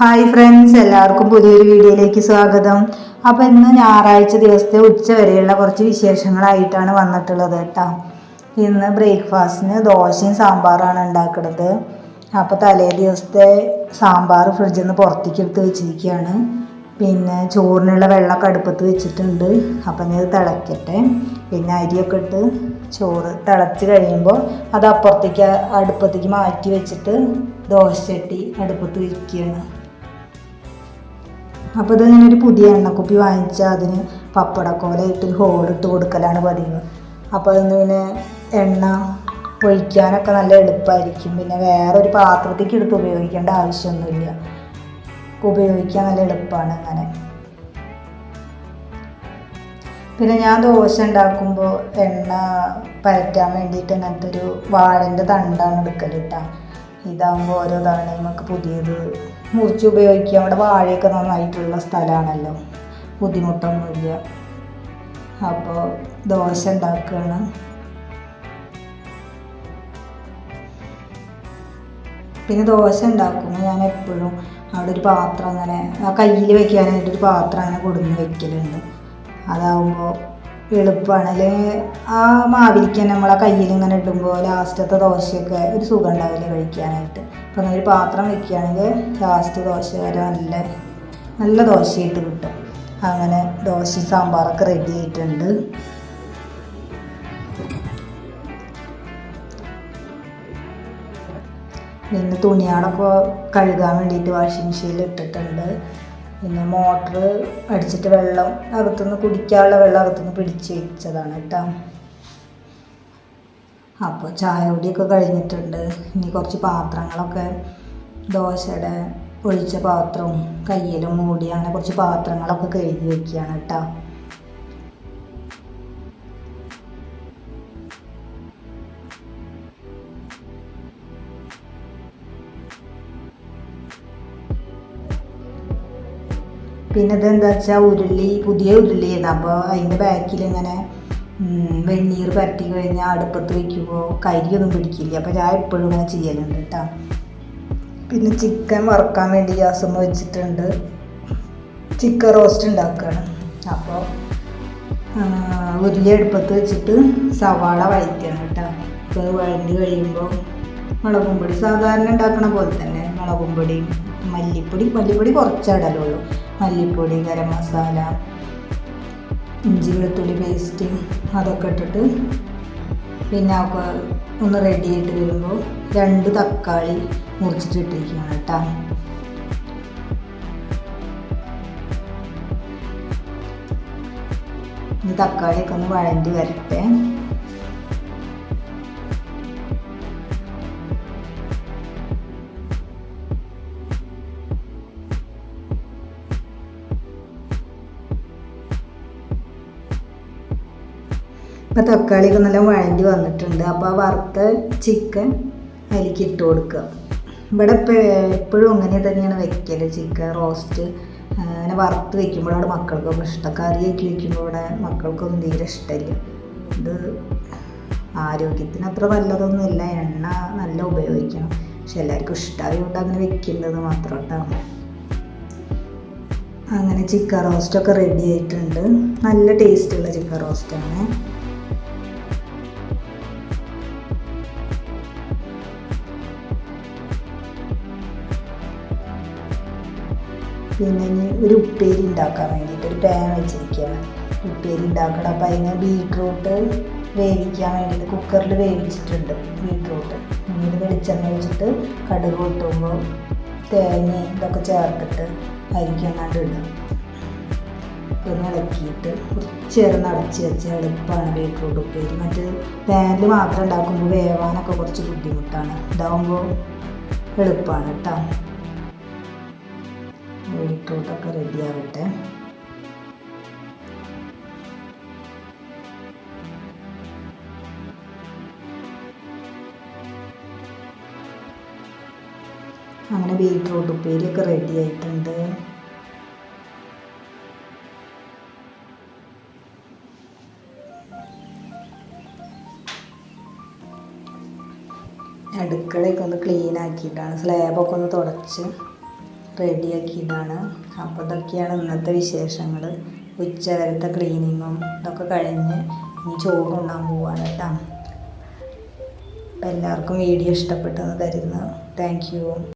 Hi friends എല്ലാവർക്കും പുതിയൊരു വീഡിയോയിലേക്ക് സ്വാഗതം. അപ്പോൾ ഇന്ന് ഞായറാഴ്ച ദിവസത്തെ ഉച്ച വരെയുള്ള കുറച്ച് വിശേഷങ്ങളായിട്ടാണ് വന്നിട്ടുള്ളത് കേട്ടോ. ഇന്ന് ബ്രേക്ക്ഫാസ്റ്റിന് ദോശയും സാമ്പാറാണ് ഉണ്ടാക്കുന്നത്. അപ്പോൾ തലേ ദിവസത്തെ സാമ്പാർ ഫ്രിഡ്ജിൽ നിന്ന് പുറത്തേക്ക് എടുത്ത് വെച്ചിരിക്കുകയാണ്. പിന്നെ ചോറിനുള്ള വെള്ളമൊക്കെ അടുപ്പത്ത് വെച്ചിട്ടുണ്ട്. അപ്പം ഞാൻ ഇത് തിളക്കട്ടെ. പിന്നെ അരിയൊക്കെ ഇട്ട് ചോറ് തിളച്ച് കഴിയുമ്പോൾ അത് അപ്പുറത്തേക്ക് അടുപ്പത്തേക്ക് മാറ്റി വെച്ചിട്ട് ദോശ ചട്ടി അടുപ്പത്ത് വയ്ക്കുകയാണ് അപ്പോൾ ഇതിങ്ങനെ ഒരു പുതിയ എണ്ണക്കുപ്പി വാങ്ങിച്ചാൽ അതിന് പപ്പടക്കോല ഇട്ട് ഒരു ഹോളിട്ട് കൊടുക്കലാണ് പതിവ്. അപ്പോൾ അതിന് പിന്നെ എണ്ണ ഒഴിക്കാനൊക്കെ നല്ല എളുപ്പമായിരിക്കും പിന്നെ വേറെ ഒരു പാത്രത്തേക്ക് എടുത്ത് ഉപയോഗിക്കേണ്ട ആവശ്യമൊന്നുമില്ല. ഉപയോഗിക്കാൻ നല്ല എളുപ്പമാണ് അങ്ങനെ. പിന്നെ ഞാൻ ദോശ ഉണ്ടാക്കുമ്പോൾ എണ്ണ പരറ്റാൻ വേണ്ടിയിട്ട് അങ്ങനത്തെ ഒരു വാഴന്റെ തണ്ടാണ് എടുക്കൽ കേട്ടോ ഇതാകുമ്പോൾ ഓരോ തവണ നമുക്ക് പുതിയത് മുറിച്ച് ഉപയോഗിക്കാം അവിടെ വാഴയൊക്കെ നന്നായിട്ടുള്ള സ്ഥലമാണല്ലോ. ബുദ്ധിമുട്ടൊന്നുമില്ല അപ്പോൾ ദോശ ഉണ്ടാക്കുകയാണ് പിന്നെ ദോശ ഉണ്ടാക്കുമ്പോൾ ഞാൻ എപ്പോഴും അവിടെ ഒരു പാത്രം അങ്ങനെ ആ കയ്യിൽ വെക്കാനായിട്ട് ഒരു പാത്രം അങ്ങനെ കൊടുന്ന് വെക്കലുണ്ട്. അതാവുമ്പോൾ എളുപ്പമാണ് അല്ലെങ്കിൽ ആ മാവിലേക്ക് തന്നെ നമ്മളെ കയ്യിൽ ഇങ്ങനെ ഇടുമ്പോൾ ലാസ്റ്റത്തെ ദോശയൊക്കെ ഒരു സുഖം ഉണ്ടാവില്ല കഴിക്കാനായിട്ട് അപ്പോൾ ഒരു പാത്രം വെക്കുകയാണെങ്കിൽ ലാസ്റ്റ് ദോശ വരെ നല്ല നല്ല ദോശയായിട്ട് കിട്ടും. അങ്ങനെ ദോശ സാമ്പാറൊക്കെ റെഡി ആയിട്ടുണ്ട്. പിന്നെ തുണിയാളൊക്കെ കഴുകാൻ വേണ്ടിയിട്ട് വാഷിംഗ് മെഷീനിൽ ഇട്ടിട്ടുണ്ട്. പിന്നെ മോട്ടർ അടിച്ചിട്ട് വെള്ളം അകത്തുനിന്ന് കുടിക്കാനുള്ള വെള്ളം അകത്തുനിന്ന് പിടിച്ച് വെച്ചതാണ് കേട്ടോ. അപ്പോൾ ചായ കുടിയൊക്കെ കഴിഞ്ഞിട്ടുണ്ട്. ഇനി കുറച്ച് പാത്രങ്ങളൊക്കെ ദോശയുടെ ഒഴിച്ച പാത്രവും കയ്യിലും മൂടി അങ്ങനെ കുറച്ച് പാത്രങ്ങളൊക്കെ കഴുകി വെക്കുകയാണ് കേട്ടോ. പിന്നെ ഇതെന്താ വെച്ചാൽ ഉരുളി പുതിയ ഉരുളിയാണ് അപ്പോൾ അതിന്റെ ബാക്കിൽ ഇങ്ങനെ വെണ്ണീർ പരട്ടി കഴിഞ്ഞാൽ അടുപ്പത്ത് വയ്ക്കുമ്പോൾ കരിയൊന്നും പിടിക്കില്ല. അപ്പോൾ ഞാൻ എപ്പോഴും ഇങ്ങനെ ചെയ്യലുണ്ട് കേട്ടോ പിന്നെ ചിക്കൻ വറുക്കാൻ വേണ്ടി ഗ്യാസുമ്മ വെച്ചിട്ടുണ്ട്. ചിക്കൻ റോസ്റ്റ് ഉണ്ടാക്കുകയാണ് അപ്പോൾ ഉരുളി അടുപ്പത്ത് വെച്ചിട്ട് സവാള വഴറ്റണം കേട്ടോ ഇപ്പോൾ വഴണ്ടി കഴിയുമ്പോൾ മുളകും പൊടി. സാധാരണ ഉണ്ടാക്കണ പോലെ തന്നെ മുളകും പൊടി മല്ലിപ്പൊടി. മല്ലിപ്പൊടി കുറച്ചേ ഇടലുള്ളൂ. മല്ലിപ്പൊടി ഗരം മസാല ഇഞ്ചി വെളുത്തുള്ളി പേസ്റ്റ് അതൊക്കെ ഇട്ടിട്ട് പിന്നെ ഒക്കെ ഒന്ന് റെഡി ആയിട്ട് വരുമ്പോൾ രണ്ട് തക്കാളി മുറിച്ചിട്ട് ഇട്ടിരിക്കുകയാണ് കേട്ടോ. തക്കാളിയൊക്കെ ഒന്ന് വഴണ്ടി വരട്ടെ. ഇപ്പം തക്കാളിയൊക്കെ നല്ല വഴണ്ടി വന്നിട്ടുണ്ട്. അപ്പോൾ ആ വറുത്ത ചിക്കൻ അതിലേക്ക് ഇട്ട് കൊടുക്കുക. ഇവിടെ എപ്പോഴും അങ്ങനെ തന്നെയാണ് വെക്കൽ ചിക്കൻ റോസ്റ്റ് അങ്ങനെ വറുത്ത് വെക്കുമ്പോഴാണ് മക്കൾക്കൊക്കെ ഇഷ്ടം. കറിയൊക്കെ വെക്കുമ്പോൾ ഇവിടെ മക്കൾക്കൊന്നും തീരെ ഇഷ്ടമില്ല. ഇത് ആരോഗ്യത്തിന് അത്ര നല്ലതൊന്നുമില്ല എണ്ണ നല്ല ഉപയോഗിക്കണം. പക്ഷെ എല്ലാവർക്കും ഇഷ്ടമായതുകൊണ്ട് അങ്ങനെ വെക്കുന്നത് മാത്രം കേട്ടോ. അങ്ങനെ ചിക്കൻ റോസ്റ്റൊക്കെ റെഡി ആയിട്ടുണ്ട്. നല്ല ടേസ്റ്റുള്ള ചിക്കൻ റോസ്റ്റാണ് പിന്നെ ഇനി ഒരു ഉപ്പേരി ഉണ്ടാക്കാൻ വേണ്ടിയിട്ട് ഒരു പാൻ വെച്ചിരിക്കുകയാണ്. ഉപ്പേരി ഉണ്ടാക്കണം. അപ്പം അതിന് ബീട്രൂട്ട് വേവിക്കാൻ വേണ്ടിയിട്ട് കുക്കറിൽ വേവിച്ചിട്ടുണ്ട് ബീട്രൂട്ട് പിന്നീട് വെളിച്ചെണ്ണ വെച്ചിട്ട് കടുക് പൊട്ടുമ്പോൾ തേങ്ങ ഇതൊക്കെ ചേർത്തിട്ട് അരിക്കാൻ കണ്ട് ഇടും ഇളക്കിയിട്ട് കുറച്ച് നേരം നടച്ച് വെച്ച് എളുപ്പമാണ് ബീട്രൂട്ട് ഉപ്പേരി. മറ്റ് പാനിൽ മാത്രം ഉണ്ടാക്കുമ്പോൾ വേവാനൊക്കെ കുറച്ച് ബുദ്ധിമുട്ടാണ്. ഇതാവുമ്പോൾ എളുപ്പമാണ് കേട്ടോ. ബീട്രൂട്ടൊക്കെ റെഡി ആവട്ടെ അങ്ങനെ ബീറ്റ്റൂട്ട് ഉപ്പേരിയൊക്കെ റെഡി ആയിട്ടുണ്ട്. അടുക്കളയൊക്കെ ഒന്ന് ക്ലീൻ ആക്കിയിട്ടാണ്. സ്ലാബൊക്കെ ഒന്ന് തുടച്ച്. റെഡിയാക്കിയതാണ്. അപ്പോൾ ഇതൊക്കെയാണ് ഇന്നത്തെ വിശേഷങ്ങൾ ഉച്ചവരത്തെ ക്ലീനിങ്ങും ഇതൊക്കെ കഴിഞ്ഞ് ഇനി ചോറുണ്ണാൻ പോവാണ് കേട്ടോ. അപ്പം എല്ലാവർക്കും വീഡിയോ ഇഷ്ടപ്പെട്ടെന്ന് കരുതുന്നു. Thank you.